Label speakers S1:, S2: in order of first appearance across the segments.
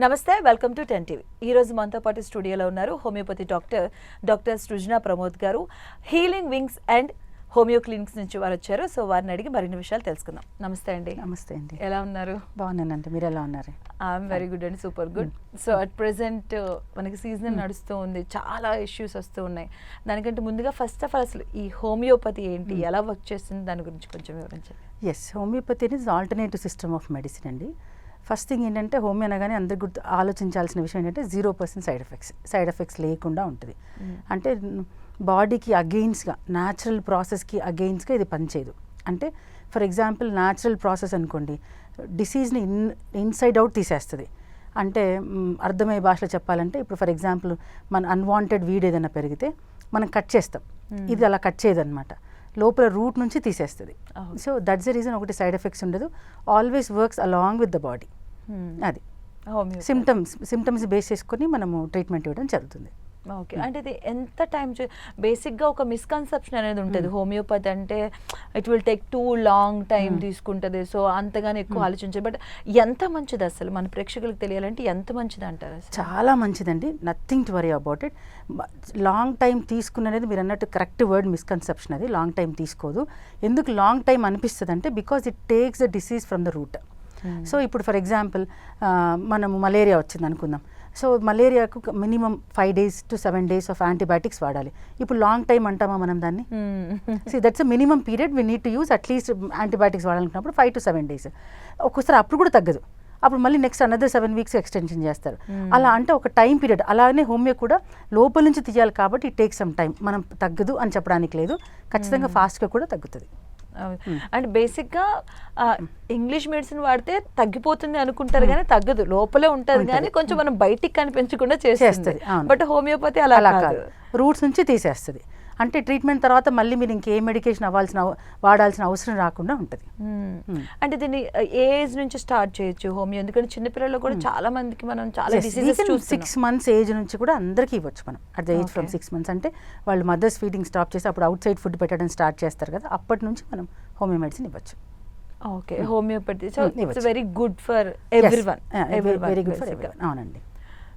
S1: నమస్తే welcome to ten TV. ఈ రోజు మనతో పాటు స్టూడియోలో ఉన్నారు homeopathy doctor doctor Srujana Pramod గారు. Healing Wings and Homeo Clinics నుంచి వారు వచ్చారు. సో వారిని అడిగి మరిన్ని విషయాలు తెలుసుకుందాం. నమస్తే అండి.
S2: నమస్తే అండి.
S1: ఎలా ఉన్నారు?
S2: బాగున్నానండి. మీరు ఎలా ఉన్నారు?
S1: I'm very good and. Super good. So at present మనకి సీజన్ నడుస్తూ ఉంది. చాలా ఇష్యూస్ వస్తూ ఉన్నాయి. దానికంటే ముందుగా ఫస్ట్ ఆఫ్ ఆల్ అసలు ఈ హోమియోపతి ఏంటి? ఎలా వర్క్ చేస్తుంది? దాని గురించి కొంచెం వివరించండి.
S2: ఎస్ హోమియోపతి అనేది ఆల్టర్నేటివ్ సిస్టమ్ ఆఫ్ మెడిసిన్ అండి. ఫస్ట్ థింగ్ ఏంటంటే హోమియో అనగానే అందరు గుర్తు ఆలోచించాల్సిన విషయం ఏంటంటే zero percent side effects side effects లేకుండా ఉంటుంది. అంటే బాడీకి అగెయిన్స్గా న్యాచురల్ ప్రాసెస్కి అగెయిన్స్గా ఇది పనిచేయదు. అంటే ఫర్ ఎగ్జాంపుల్ న్యాచురల్ ప్రాసెస్ అనుకోండి డిసీజ్ని ఇన్ ఇన్సైడ్ అవుట్ తీసేస్తుంది. అంటే అర్థమయ్యే భాషలో చెప్పాలంటే ఇప్పుడు ఫర్ ఎగ్జాంపుల్ మన అన్వాంటెడ్ వీడ్ ఏదైనా పెరిగితే మనం కట్ చేస్తాం. ఇది అలా కట్ చేయదన్నమాట. లోపల రూట్ నుంచి తీసేస్తుంది. సో దట్స్ ద రీజన్ ఒకటి సైడ్ ఎఫెక్ట్స్ ఉండదు. Always works along with the body అది. సిమ్టమ్స్ సిమ్టమ్స్ బేస్ చేసుకొని మనము ట్రీట్మెంట్ ఇవ్వడం జరుగుతుంది.
S1: ఓకే. అంటే ఇది ఎంత టైం బేసిక్గా ఒక మిస్కన్సెప్షన్ అనేది ఉంటుంది. హోమియోపతి అంటే it will take too long time తీసుకుంటుంది. సో అంతగానే ఎక్కువ ఆలోచించారు బట్ ఎంత మంచిది అసలు? మన ప్రేక్షకులకు తెలియాలంటే ఎంత మంచిది అంటారు అసలు?
S2: చాలా మంచిదండి. Nothing to worry about it long time తీసుకున్నది మీరు అన్నట్టు కరెక్ట్ వర్డ్ మిస్కన్సెప్షన్ అది. లాంగ్ టైం తీసుకోదు. ఎందుకు లాంగ్ టైం అనిపిస్తుంది అంటే because it takes the disease from the root so ఇప్పుడు ఫర్ ఎగ్జాంపుల్ మనము మలేరియా వచ్చింది అనుకుందాం so మలేరియాకు minimum five days to seven days of antibiotics వాడాలి. ఇప్పుడు లాంగ్ టైం అంటామా మనం దాన్ని? So that's minimum period we need to use at least antibiotics వాడాలనుకున్నప్పుడు five to seven days. ఒక్కోసారి అప్పుడు కూడా తగ్గదు. అప్పుడు మళ్ళీ next another seven weeks extension చేస్తారు. అలా అంటే ఒక టైం పీరియడ్ అలానే హోమియో కూడా లోపల నుంచి తీయాలి కాబట్టి ఇట్ టేక్ సమ్ టైం మనం తగ్గదు అని చెప్పడానికి లేదు. ఖచ్చితంగా ఫాస్ట్గా కూడా తగ్గుతుంది.
S1: అండ్ బేసిక్గా ఇంగ్లీష్ మెడిసిన్ వాడితే తగ్గిపోతుంది అనుకుంటారు కానీ తగ్గదు. లోపలే ఉంటుంది కానీ కొంచెం మనం బయటికి కనిపించకుండా
S2: అవును.
S1: బట్ హోమియోపతి అలా
S2: రూట్స్ నుంచి తీసేస్తుంది. అంటే ట్రీట్మెంట్ తర్వాత మళ్ళీ మీరు ఇంకే మెడికేషన్ అవ్వాల్సిన అవ- వాడాల్సిన అవసరం రాకుండా ఉంటుంది.
S1: అంటే దీన్ని ఏ ఏజ్ నుంచి స్టార్ట్ చేయొచ్చు హోమియో? ఎందుకంటే చిన్నపిల్లల్లో కూడా చాలా మందికి మనం చాలా డిసీజెస్
S2: సిక్స్ మంత్స్ ఏజ్ నుంచి కూడా అందరికీ ఇవ్వచ్చు మనం. At the age from. Six months అంటే వాళ్ళు మదర్స్ ఫీడింగ్ స్టాప్ చేసి అప్పుడు అవుట్ సైడ్ ఫుడ్ పెట్టడం స్టార్ట్ చేస్తారు కదా అప్పటి నుంచి మనం హోమియో మెడిసిన్ ఇవ్వచ్చు.
S1: Okay homeopathy so it's. Very good for everyone
S2: very good for అవునండి.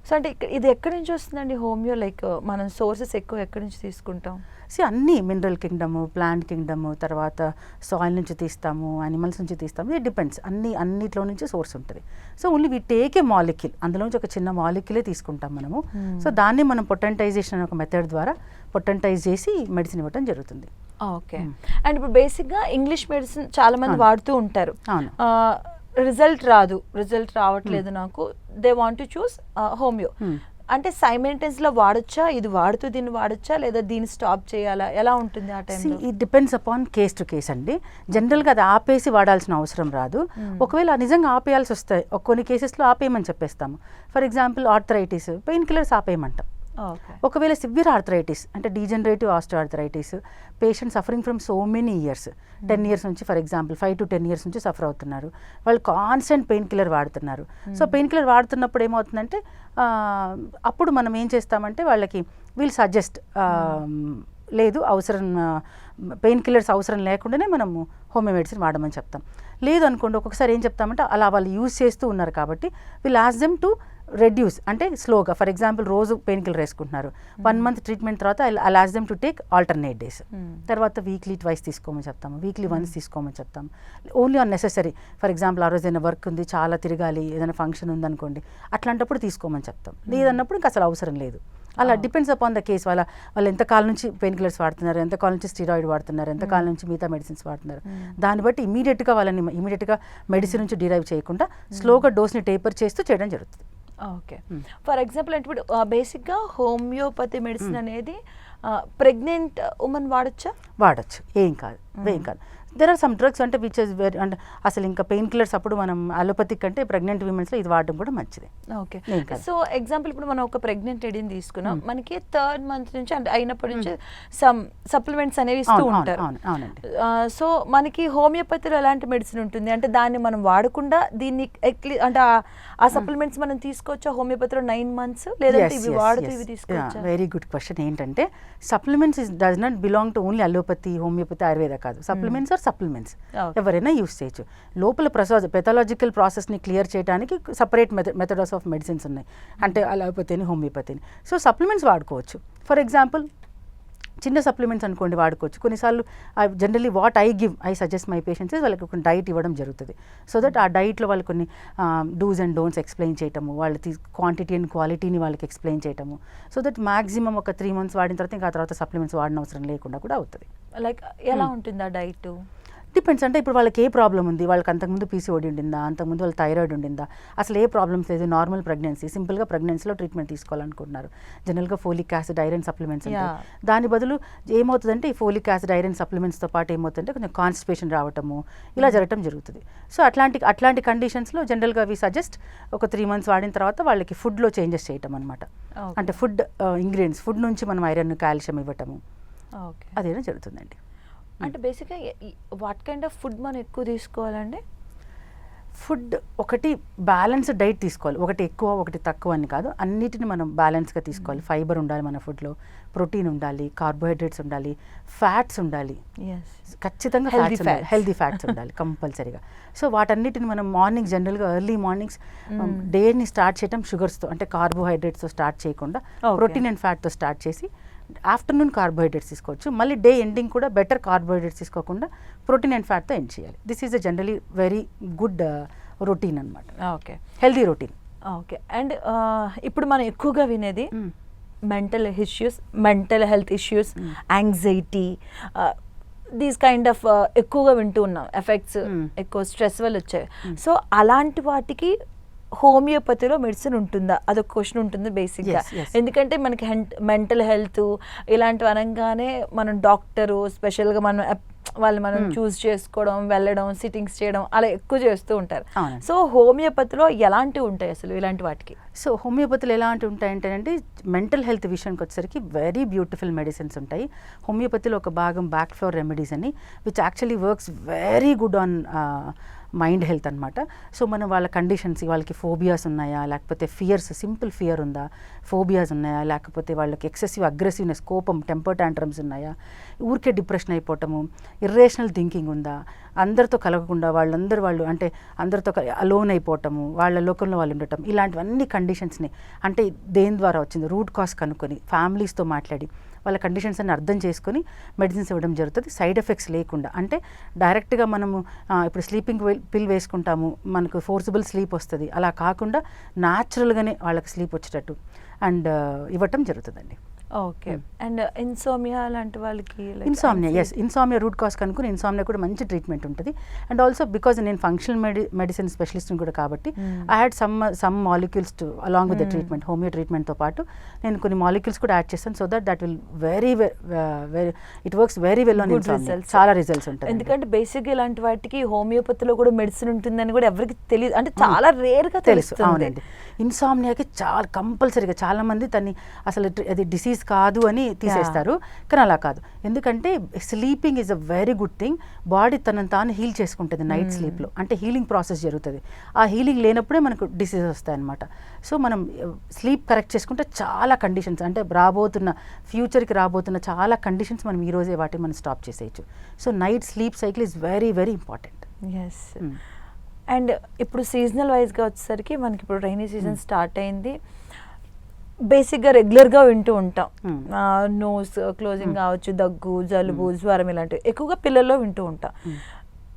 S1: సో అంటే ఇది ఎక్కడి నుంచి వస్తుందండి హోమియో? లైక్ మనం సోర్సెస్ ఎక్కువ ఎక్కడి నుంచి తీసుకుంటాం?
S2: సో అన్నీ మినరల్ కింగ్డము ప్లాంట్ కింగ్డము తర్వాత సాయిల్ నుంచి తీస్తాము అనిమల్స్ నుంచి తీస్తాము. ఇది డిపెండ్స్ అన్ని అన్నిట్లో నుంచి సోర్స్ ఉంటుంది. So only we take a molecule అందులోంచి ఒక చిన్న మాలిక్యూలే తీసుకుంటాం మనము. సో దాన్ని మనం పొటెంటైజేషన్ అనే ఒక మెథడ్ ద్వారా పొటెంటైజ్ చేసి మెడిసిన్ ఇవ్వడం జరుగుతుంది.
S1: ఓకే అండ్ ఇప్పుడు బేసిక్గా ఇంగ్లీష్ మెడిసిన్ చాలా మంది. వాడుతూ ఉంటారు.
S2: అవును.
S1: రిజల్ట్ రాదు. రిజల్ట్ రావట్లేదు నాకు. They want to choose homeo
S2: Hmm.
S1: అంటే సైమెంటెన్స్లో వాడొచ్చా? ఇది వాడుతూ దీన్ని వాడొచ్చా? లేదా దీన్ని స్టాప్ చేయాలా? ఎలా ఉంటుంది ఆ టైంలో?
S2: It depends upon case to case అండి. జనరల్గా అది ఆపేసి వాడాల్సిన అవసరం రాదు. ఒకవేళ నిజంగా ఆపేయాల్సి వస్తాయి కొన్ని కేసెస్లో ఆపేయమని చెప్పేస్తాము. For example arthritis painkillers ఆపేయమంటాం. ఒకవేళ సివియర్ ఆర్థరైటిస్ అంటే degenerative arthritis patient suffering from so many years ten years నుంచి for example five to ten years నుంచి సఫర్ అవుతున్నారు. వాళ్ళు కాన్స్టెంట్ పెయిన్ కిల్లర్ వాడుతున్నారు. సో పెయిన్ కిల్లర్ వాడుతున్నప్పుడు ఏమవుతుందంటే అప్పుడు మనం ఏం చేస్తామంటే వాళ్ళకి వీల్ సజెస్ట్ లేదు అవసరం పెయిన్ కిల్లర్స్ అవసరం లేకుండానే మనము హోమియో మెడిసిన్ వాడమని చెప్తాం. లేదు అనుకోండి ఒక్కొక్కసారి ఏం చెప్తామంటే అలా వాళ్ళు యూజ్ చేస్తూ ఉన్నారు కాబట్టి will ask them to reduce అంటే స్లోగా ఫర్ ఎగ్జాంపుల్ రోజు పెయిన్ కిల్లర్ వేసుకుంటున్నారు వన్ మంత్ ట్రీట్మెంట్ తర్వాత I loss them to take alternate days తర్వాత వీక్లీ ట్వైస్ తీసుకోమని చెప్తాము. వీక్లీ వన్స్ తీసుకోమని చెప్తాము. Only on necessary for example ఆ రోజు ఏదైనా వర్క్ ఉంది చాలా తిరగాలి ఏదైనా ఫంక్షన్ ఉందనుకోండి అట్లాంటప్పుడు తీసుకోమని చెప్తాం. లేదన్నప్పుడు ఇంకా అసలు అవసరం లేదు. అలా డిపెండ్స్ అపాన్ ద కేస్ వాళ్ళ వాళ్ళు ఎంతకాలం నుంచి పెయిన్ కిల్లర్స్ వాడుతున్నారు ఎంతకాలం నుంచి స్టీరాయిడ్ వాడుతున్నారు ఎంతకాలం నుంచి మిగతా మెడిసిన్స్ వాడుతున్నారు. దాన్ని బట్టి ఇమీడియట్గా వాళ్ళని ఇమీడియట్గా మెడిసిన్ నుంచి డిరైవ్ చేయకుండా స్లోగా డోస్ని టేపర్ చేస్తూ చేయడం జరుగుతుంది.
S1: ఓకే. ఫర్ ఎగ్జాంపుల్ అంటే ఇప్పుడు బేసిక్గా హోమియోపతి మెడిసిన్ అనేది ప్రెగ్నెంట్ ఉమెన్ వాడొచ్చా?
S2: వాడచ్చు. ఏం కాదు. ఏం కాదు. దెర్ ఆర్ సమ్ డ్రగ్స్ అంటే విచ్ ఇస్ వెరీ అంటే అసలు ఇంకా పెయిన్ కిల్లర్స్ అప్పుడు మనం అలోపతిక్ అంటే ప్రెగ్నెంట్ విమెన్స్లో ఇది వాడడం కూడా మంచిది.
S1: ఓకే. సో ఎగ్జాంపుల్ ఇప్పుడు మనం ఒక ప్రెగ్నెంట్ లేడీని తీసుకున్నాం. మనకి థర్డ్ మంత్ నుంచి అంటే అయినప్పటి నుంచి సమ్ సప్లిమెంట్స్ అనేవి ఇస్తూ ఉంటారు. సో మనకి హోమియోపతిలో ఎలాంటి మెడిసిన్ ఉంటుంది? అంటే దాన్ని మనం వాడకుండా దీన్ని ఎట్లీ అంటే ఆ- ఆ సప్లిమెంట్స్ మనం తీసుకోవచ్చా హోమియోపతిలో నైన్ మంత్స్ లేదంటే ఇవి వాడుతూ ఇవి తీసుకోవచ్చా
S2: వెరీ గుడ్ క్వశ్చన్ ఏంటంటే supplements is does not belong to only allopathy homeopathy Ayurveda కాదు. Supplements are supplements. ఎవరైనా యూస్ చేయొచ్చు. లోపల ప్రసాద్ పెథాలజికల్ ప్రాసెస్ని క్లియర్ చేయడానికి separate method methods of medicines ఉన్నాయి. అంటే అలోపతిని హోమియోపతిని సో సప్లిమెంట్స్ వాడుకోవచ్చు. ఫర్ ఎగ్జాంపుల్ చిన్న సప్లిమెంట్స్ అనుకోండి వాడుకోవచ్చు. కొన్నిసార్లు generally what I give I suggest my patients వాళ్ళకి ఒక డైట్ ఇవ్వడం జరుగుతుంది. సో దట్ ఆ డైట్లో వాళ్ళు కొన్ని డూస్ అండ్ డోంట్స్ ఎక్స్ప్లెయిన్ చేయటము వాళ్ళ క్వాంటిటీ అండ్ క్వాలిటీని వాళ్ళకి ఎక్స్ప్లెయిన్ చేయటము. సో దట్ మాక్సిమం ఒక త్రీ మంత్స్ వాడిన తర్వాత ఇంకా ఆ తర్వాత సప్లిమెంట్స్ వాడిన అవసరం లేకుండా కూడా అవుతుంది.
S1: లైక్ ఎలా ఉంటుంది ఆ డైట్
S2: డిపెండ్స్ అంటే ఇప్పుడు వాళ్ళకి ఏ ప్రాబ్లం ఉంది? వాళ్ళకి అంతకుముందు పీసీఓడి ఉండిందా? అంతకుముందు వాళ్ళ థైరాయిడ్ ఉండిందా? అసలు ఏ ప్రాబ్లమ్స్ లేదు. నార్మల్ ప్రెగ్నెన్సీ సింపుల్గా ప్రెగ్నెన్సీలో ట్రీట్మెంట్ తీసుకోవాలనుకుంటున్నారు. జనరల్గా ఫోలిక్ యాసిడ్ ఐరన్ సప్లిమెంట్స్. దాని బదులు ఏమవుతుందంటే ఈ ఫోలిక్ యాసిడ్ ఐరన్ సప్లిమెంట్స్తో పాటు ఏమవుతుందంటే కొంచెం కాన్స్టిపేషన్ రావటము ఇలా జరగటం జరుగుతుంది. సో అట్లాంటి అట్లాంటి కండిషన్స్లో జనరల్గా వి సజెస్ట్ ఒక త్రీ మంత్స్ వాడిన తర్వాత వాళ్ళకి ఫుడ్లో చేంజెస్ చేయటం అనమాట. అంటే ఫుడ్ ఇంగ్రీడియంట్స్ ఫుడ్ నుంచి మనం ఐరన్ కాల్షియం ఇవ్వటము.
S1: ఓకే
S2: అదేనా జరుగుతుందండి.
S1: అంటే బేసిక్గా వాట్ కైండ్ ఆఫ్ ఫుడ్ మనం ఎక్కువ తీసుకోవాలండి
S2: ఫుడ్ ఒకటి బ్యాలెన్స్ డైట్ తీసుకోవాలి. ఒకటి ఎక్కువ ఒకటి తక్కువ అని కాదు. అన్నిటిని మనం బ్యాలెన్స్గా తీసుకోవాలి. ఫైబర్ ఉండాలి మన ఫుడ్లో ప్రోటీన్ ఉండాలి కార్బోహైడ్రేట్స్ ఉండాలి ఫ్యాట్స్ ఉండాలి. ఖచ్చితంగా ఫ్యాట్స్ ఉండాలి.
S1: fats.
S2: హెల్దీ ఫ్యాట్స్ ఉండాలి కంపల్సరీగా. సో వాటన్నిటిని మనం మార్నింగ్ జనరల్గా ఎర్లీ మార్నింగ్స్. డేని స్టార్ట్ చేయడం షుగర్స్తో అంటే కార్బోహైడ్రేట్స్తో స్టార్ట్ చేయకుండా. ప్రోటీన్ అండ్ ఫ్యాట్తో స్టార్ట్ చేసి ఆఫ్టర్నూన్ కార్బోహైడ్రేట్స్ తీసుకోవచ్చు. మళ్ళీ డే ఎండింగ్ కూడా బెటర్ కార్బోహైడ్రేట్స్ తీసుకోకుండా ప్రోటీన్ అండ్ ఫ్యాట్తో ఎండ్ చేయాలి. This is a generally very good routine అనమాట
S1: okay
S2: healthy routine
S1: okay and ఇప్పుడు మనం ఎక్కువగా వినేది mental issues mental health issues. Anxiety these kind of ఎక్కువగా వింటూ ఉన్నాం. Effects
S2: Mm.
S1: ఎక్కువ స్ట్రెస్ వల్ల వచ్చాయి. సో అలాంటి వాటికి హోమియోపతిలో మెడిసిన్ ఉంటుందా అదొక క్వశ్చన్ ఉంటుంది బేసిక్గా. ఎందుకంటే మనకి మెంటల్ హెల్త్ ఇలాంటివి అనగానే మనం డాక్టరు స్పెషల్గా మనం వాళ్ళు మనం
S2: Hmm.
S1: చూస్ చేసుకోవడం వెళ్ళడం సిట్టింగ్స్ చేయడం అలా ఎక్కువ చేస్తూ ఉంటారు. సో హోమియోపతిలో ఎలాంటివి ఉంటాయి అసలు ఇలాంటి వాటికి
S2: సో హోమియోపతిలో ఎలాంటి అండి మెంటల్ హెల్త్ విషయానికి వచ్చేసరికి వెరీ బ్యూటిఫుల్ మెడిసిన్స్ ఉంటాయి హోమియోపతిలో ఒక భాగం బ్యాక్ ఫ్లోర్ రెమెడీస్ అని which actually works very good on mind health అనమాట సో మనం వాళ్ళ కండిషన్స్ వాళ్ళకి ఫోబియాస్ ఉన్నాయా? లేకపోతే ఫియర్స్ సింపుల్ ఫియర్ ఉందా? ఫోబియాస్ ఉన్నాయా? లేకపోతే వాళ్ళకి ఎక్సెసివ్ అగ్రెసివ్నెస్ కోపం టెంపర్ ట్యాంట్రమ్స్ ఉన్నాయా? ఊరికే డిప్రెషన్ అయిపోవటము ఇర్రేషనల్ థింకింగ్ ఉందా? అందరితో కలగకుండా వాళ్ళందరూ వాళ్ళు అంటే అందరితో అలోన్ అయిపోవటము వాళ్ళ లోకంలో వాళ్ళు ఉండటం ఇలాంటివన్నీ కండిషన్స్ని అంటే దేని ద్వారా వచ్చింది? రూట్ కాస్ కనుక్కొని ఫ్యామిలీస్తో మాట్లాడి వాళ్ళ కండిషన్స్ అన్ని అర్థం చేసుకొని మెడిసిన్స్ ఇవ్వడం జరుగుతుంది. సైడ్ ఎఫెక్ట్స్ లేకుండా. అంటే డైరెక్ట్గా మనము ఇప్పుడు స్లీపింగ్ పిల్ వేసుకుంటాము. మనకు ఫోర్సిబుల్ స్లీప్ వస్తుంది. అలా కాకుండా న్యాచురల్గానే వాళ్ళకి స్లీప్ వచ్చేటట్టు. అండ్ ఇవ్వటం జరుగుతుందండి.
S1: ఓకే. అండ్ ఇన్సోమియా లాంటి వాళ్ళకి anxiety-
S2: yes insomnia root cause కనుక్కుని ఇన్సామ్నియా కూడా మంచి ట్రీట్మెంట్ ఉంటుంది. అండ్ ఆల్సో బికాజ్ నేను ఫంక్షనల్ మెడి మెడిసిన్ స్పెషలిస్ట్ కూడా కాబట్టి
S1: Hmm.
S2: I had some some molecules to along with the
S1: Hmm.
S2: Treatment homeo ట్రీట్మెంట్తో పాటు నేను కొన్ని మాలిక్యూల్స్ కూడా యాడ్ చేస్తాను so that that will very very it works very well on
S1: results.
S2: చాలా results ఉంటాయి
S1: ఎందుకంటే బేసిక్ ఇలాంటి వాటికి హోమియోపతిలో కూడా మెడిసిన్ ఉంటుందని కూడా ఎవరికి తెలియదు అంటే చాలా రేర్గా
S2: తెలుసు.
S1: తెలుస్తుంది.
S2: అవునండి. ఇన్సామ్నియాకి చాలా కంపల్సరీగా చాలా మంది దాన్ని అసలు అది డిసీజ్ కాదు అని తీసేస్తారు. కానీ అలా కాదు. ఎందుకంటే sleeping is a very good thing body తనని తాను హీల్ చేసుకుంటుంది నైట్
S1: Hmm.
S2: స్లీప్లో అంటే హీలింగ్ ప్రాసెస్ జరుగుతుంది. ఆ హీలింగ్ లేనప్పుడే మనకు డిసీజ్ వస్తాయి అనమాట సో మనం స్లీప్ కరెక్ట్ చేసుకుంటే చాలా కండిషన్స్ అంటే రాబోతున్న ఫ్యూచర్కి రాబోతున్న చాలా కండిషన్స్ మనం ఈ రోజే వాటిని మనం స్టాప్ చేసేయచ్చు. So night sleep cycle is very very important
S1: yes and ఇప్పుడు సీజనల్ వైజ్గా వచ్చేసరికి మనకి ఇప్పుడు రైనీ సీజన్
S2: Hmm.
S1: స్టార్ట్ అయింది. బేసిక్గా రెగ్యులర్గా వింటూ ఉంటాం. Nose closing. కావచ్చు దగ్గు జలుబు జ్వరం ఇలాంటివి ఎక్కువగా పిల్లల్లో వింటూ ఉంటాం.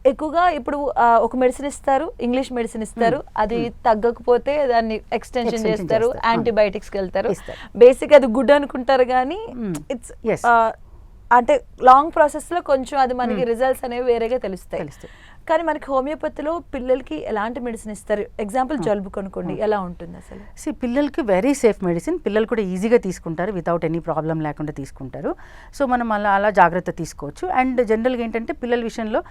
S1: ఎక్కువగా ఇప్పుడు ఒక మెడిసిన్ ఇస్తారు ఇంగ్లీష్ మెడిసిన్ ఇస్తారు. అది. తగ్గకపోతే దాన్ని ఎక్స్టెన్షన్ చేస్తారు. యాంటీబయాటిక్స్కి వెళ్తారు. బేసిక్ అది గుడ్ అనుకుంటారు కానీ. ఇట్స్. అంటే లాంగ్ ప్రాసెస్లో కొంచెం అది మనకి. రిజల్ట్స్ అనేవి వేరేగా తెలుస్తాయి. కానీ మనకి హోమియోపతిలో పిల్లలకి ఎలాంటి మెడిసిన్ ఇస్తారు? ఎగ్జాంపుల్. జలుబు కొనుక్కోండి. ఎలా ఉంటుంది అసలు?
S2: సి పిల్లలకి వెరీ సేఫ్ మెడిసిన్ పిల్లలు కూడా ఈజీగా తీసుకుంటారు వితౌట్ ఎనీ ప్రాబ్లం లేకుండా తీసుకుంటారు. సో మనం అలా అలా జాగ్రత్త తీసుకోవచ్చు. అండ్ జనరల్గా ఏంటంటే పిల్లల విషయంలో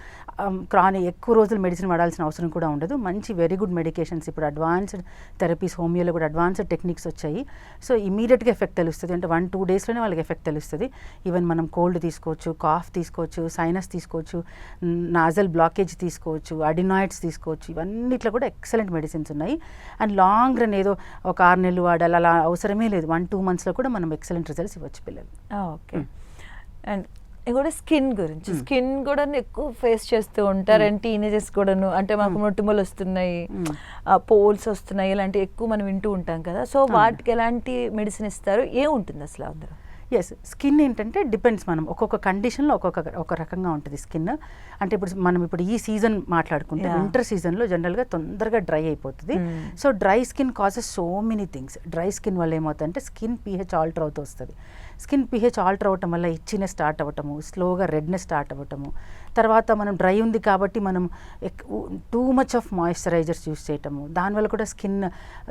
S2: క్రాని ఎక్కువ రోజులు మెడిసిన్ వాడాల్సిన అవసరం కూడా ఉండదు. మంచి వెరీ గుడ్ మెడికేషన్స్ ఇప్పుడు అడ్వాన్స్డ్ థెరపీస్ హోమియోలో కూడా అడ్వాన్స్డ్ టెక్నిక్స్ వచ్చాయి. సో ఇమీడియట్గా ఎఫెక్ట్ తెలుస్తుంది. అంటే వన్ టూ డేస్లోనే వాళ్ళకి ఎఫెక్ట్ తెలుస్తుంది. ఈవెన్ మనం కోల్డ్ తీసుకోవచ్చు కాఫ్ తీసుకోవచ్చు సైనస్ తీసుకోవచ్చు నాజల్ బ్లాకేజ్ తీసుకోవచ్చు అడినాయిడ్స్ తీసుకోవచ్చు ఇవన్నిట్లో కూడా ఎక్సలెంట్ మెడిసిన్స్ ఉన్నాయి. అండ్ లాంగ్ రన్ ఏదో ఒక ఆరు నెలలు వాడాలి అలా అవసరమే లేదు. వన్ టూ మంత్స్లో కూడా మనం ఎక్సలెంట్ రిజల్ట్స్ ఇవ్వచ్చు పిల్లలు
S1: ఓకే. అండ్ ఇంకోటి స్కిన్ గురించి. స్కిన్ కూడా ఎక్కువ ఫేస్ చేస్తూ ఉంటారు. అండ్ టీనేజర్స్ కూడాను. అంటే మాకు మొటిమలు వస్తున్నాయి. పోల్స్ వస్తున్నాయి. ఇలాంటి ఎక్కువ మనం వింటూ ఉంటాం కదా. సో వాటికి ఎలాంటి మెడిసిన్ ఇస్తారు? ఏముంటుంది అసలు అందరూ
S2: ఎస్ స్కిన్ ఏంటంటే డిపెండ్స్ మనం. ఒక్కొక్క కండిషన్లో ఒక్కొక్క ఒక రకంగా ఉంటుంది స్కిన్ అంటే ఇప్పుడు మనం ఇప్పుడు ఈ సీజన్ మాట్లాడుకుంటే. వింటర్ సీజన్లో జనరల్గా తొందరగా డ్రై అయిపోతుంది. So dry skin cases so many things dry skin వల్ల ఏమవుతుందంటే స్కిన్ పీహెచ్ ఆల్టర్ అవుతూ వస్తుంది. స్కిన్ పీహెచ్ ఆల్టర్ అవ్వటం వల్ల ఇచ్చినెస్ స్టార్ట్ అవ్వటము స్లోగా రెడ్నెస్ స్టార్ట్ అవ్వటము తర్వాత మనం డ్రై ఉంది కాబట్టి మనం too much of moisturisers use చేయటము. దానివల్ల కూడా స్కిన్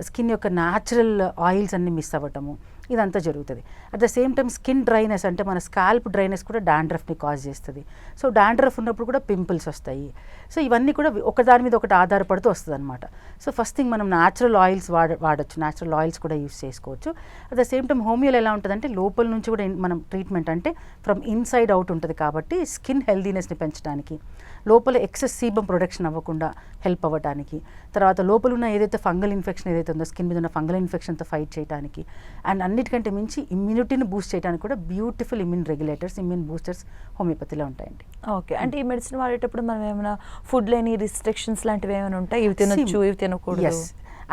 S2: స్కిన్ యొక్క న్యాచురల్ ఆయిల్స్ అన్ని మిస్ అవ్వటము. ఇదంతా జరుగుతుంది. At the same time skin dryness అంటే మన స్కాల్ప్ డ్రైనెస్ కూడా డాండ్రఫ్ని కాజ్ చేస్తుంది. సో డాండ్రఫ్ ఉన్నప్పుడు కూడా పింపుల్స్ వస్తాయి. సో ఇవన్నీ కూడా ఒకదాని మీద ఒకటి ఆధారపడుతూ వస్తుంది అనమాట సో ఫస్ట్ థింగ్ మనం న్యాచురల్ ఆయిల్స్ వాడ వాడచ్చు. న్యాచురల్ ఆయిల్స్ కూడా యూస్ చేసుకోవచ్చు. అట్ ద సేమ్ టైం హోమియోలో ఎలా ఉంటుందంటే లోపల నుంచి కూడా మనం ట్రీట్మెంట్ అంటే ఫ్రమ్ ఇన్సైడ్ అవుట్ ఉంటుంది కాబట్టి స్కిన్ హెల్దీనెస్ని పెంచడానికి లోపల ఎక్సెస్ సీబం ప్రొడక్షన్ అవ్వకుండా హెల్ప్ అవ్వడానికి తర్వాత లోపల ఉన్న ఏదైతే ఫంగల్ ఇన్ఫెక్షన్ ఏదైతే ఉందో స్కిన్ మీద ఉన్న ఫంగల్ ఇన్ఫెక్షన్తో ఫైట్ చేయడానికి అండ్ అన్ని అన్నిటికంటే మించి ఇమ్యూనిటీని బూస్ట్ చేయడానికి కూడా beautiful immune regulators immune boosters హోమియోపతిలో ఉంటాయండి.
S1: ఓకే అంటే ఈ మెడిసిన్ వాడేటప్పుడు మనం ఏమైనా ఫుడ్ లేని రిస్ట్రిక్షన్స్ లాంటివి ఏమైనా ఉంటాయి? ఇవి తినొచ్చు ఇవి తినకూడదు?